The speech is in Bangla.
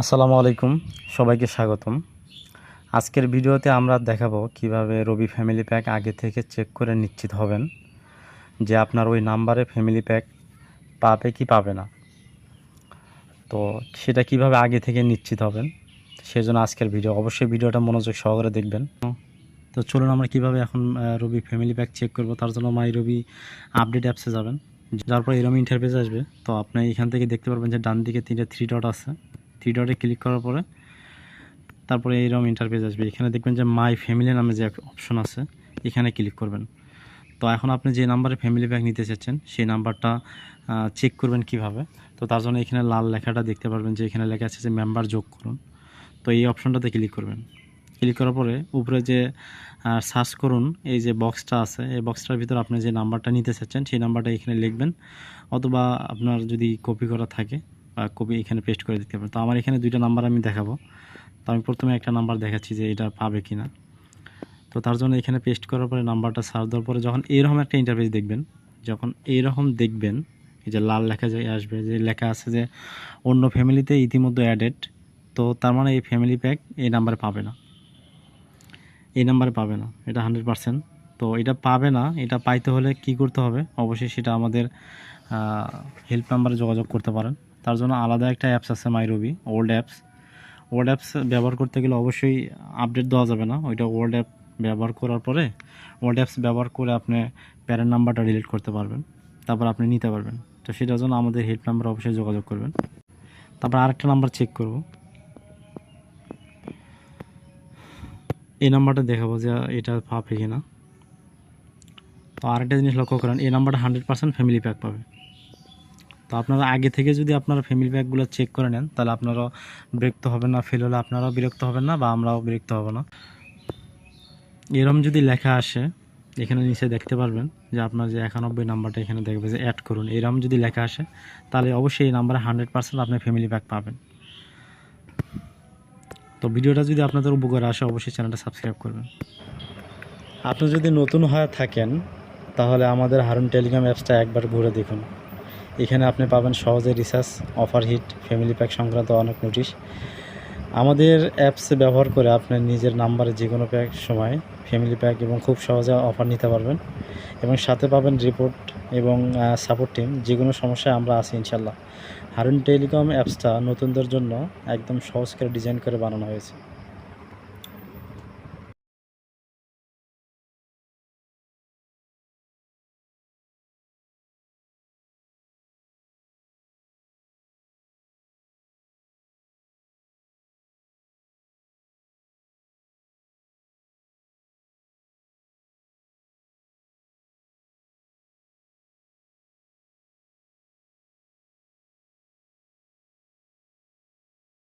আসসালামু আলাইকুম, সবাইকে স্বাগতম। আজকের ভিডিওতে আমরা দেখাবো কীভাবে রবি ফ্যামিলি প্যাক আগে থেকে চেক করে নিশ্চিত হবেন যে আপনার ওই নাম্বারে ফ্যামিলি প্যাক পাবে কি পাবে না। তো সেটা কীভাবে আগে থেকে নিশ্চিত হবেন, সেজন্য আজকের ভিডিও। অবশ্যই ভিডিওটা মনোযোগ সহকারে দেখবেন। তো চলুন আমরা কীভাবে এখন রবি ফ্যামিলি প্যাক চেক করব, তার জন্য মাই রবি আপডেট অ্যাপসে যাবেন। যার পর এরকম ইন্টারফেস আসবে, তো আপনি এখান থেকে দেখতে পারবেন যে ডান দিকে তিনটে থ্রি ডট আছে। থ্রি ডটে ক্লিক করার পরে তারপরে এইরকম ইন্টারফেস আসবে। এখানে দেখবেন যে মাই ফ্যামিলি নামে যে অপশন আছে, এখানে ক্লিক করবেন। তো এখন আপনি যে নাম্বারে ফ্যামিলি প্যাক নিতে চাচ্ছেন, সেই নাম্বারটা চেক করবেন কীভাবে। তো তার জন্য এখানে লাল লেখাটা দেখতে পারবেন যে এখানে লেখা আছে যে মেম্বার যোগ করুন। তো এই অপশনটাতে ক্লিক করবেন। ক্লিক করার পরে উপরে যে সার্চ করুন, এই যে বক্সটা আছে, এই বক্সটার ভিতর আপনি যে নাম্বারটা নিতে চাচ্ছেন, সেই নাম্বারটা এখানে লিখবেন। অথবা আপনার যদি কপি করা থাকে কপি এখানে পেস্ট করে দিতে পারেন তো আমার এখানে দুইটা নাম্বার আমি দেখাবো। তো আমি প্রথমে একটা নাম্বার দেখাচ্ছি যে এটা পাবে কি না তো তার জন্য এখানে পেস্ট করার পরে নাম্বারটা সার্চ দেওয়ার পরে যখন এরকম একটা ইন্টারফেস দেখবেন, যখন এইরকম দেখবেন, এই যে লাল লেখা যায় আসবে, যে লেখা আছে যে অন্য ফ্যামিলিতে ইতিমধ্যে অ্যাডেড তো তার মানে এই ফ্যামিলি প্যাক এই নাম্বারে পাবে না। এই নাম্বারে পাবে না। এটা হান্ড্রেড পারসেন্ট তো এটা পাবে না, এটা পাইতে হলে কি করতে হবে? অবশ্যই সেটা আমাদের হেল্প নাম্বারে যোগাযোগ করতে পারেন। তার জন্য আলাদা একটা অ্যাপস আছে মাইরবি ওল্ড অ্যাপস ওল্ড অ্যাপস ব্যবহার করতে গেলে অবশ্যই আপডেট দেওয়া যাবে না। ওইটা ওল্ড অ্যাপ ব্যবহার করার পরে ওল্ড অ্যাপস ব্যবহার করে আপনি প্যারেন্ট নাম্বারটা ডিলিট করতে পারবেন। তারপর আপনি নিতে পারবেন। তো সেটার জন্য আমাদের হেল্প নাম্বার অবশ্যই যোগাযোগ করবেন। তারপর আরেকটা নাম্বার চেক করব। এই নাম্বারটা দেখাবো যে এটা পাবে কি না তো আরেকটা জিনিস লক্ষ্য করেন, এই নাম্বারটা হান্ড্রেড পার্সেন্ট ফ্যামিলি প্যাক পাবে। তো আপনারা আগে থেকে যদি আপনারা ফ্যামিলি প্যাকগুলো চেক করে নেন, তাহলে আপনারাও বিরক্ত হবেন না ফেল হলে আপনারাও বিরক্ত হবেন না বা আমরাও বিরক্ত হব না। এরম যদি লেখা আসে, এখানে নিচে দেখতে পারবেন যে আপনার যে একানব্বই নাম্বারটা এখানে দেখবে যে অ্যাড করুন। এরম যদি লেখা আসে, তাহলে অবশ্যই এই নাম্বারে হান্ড্রেড পার্সেন্ট আপনি ফ্যামিলি প্যাক পাবেন। তো ভিডিওটা যদি আপনাদের উপকার আসে, অবশ্যই চ্যানেলটা সাবস্ক্রাইব করবেন। আপনি যদি নতুন হয়ে থাকেন, তাহলে আমাদের হারুন টেলিগ্রাম অ্যাপসটা একবার ঘুরে দেখুন। এখানে আপনি পাবেন সহজে research offer hit family pack সংক্রান্ত অনেক নোটিশ আমাদের অ্যাপস ব্যবহার করে আপনি নিজের নাম্বারে যে কোনো প্যাক সময় ফ্যামিলি প্যাক এবং খুব সহজে অফার নিতে পারবেন। এবং সাথে পাবেন রিপোর্ট এবং সাপোর্ট টিম যে কোনো সমস্যায় আমরা আছি ইনশাল্লাহ হারুন টেলিকম অ্যাপসটা নতুনদের জন্য একদম সহজ করে ডিজাইন করে বানানো হয়েছে।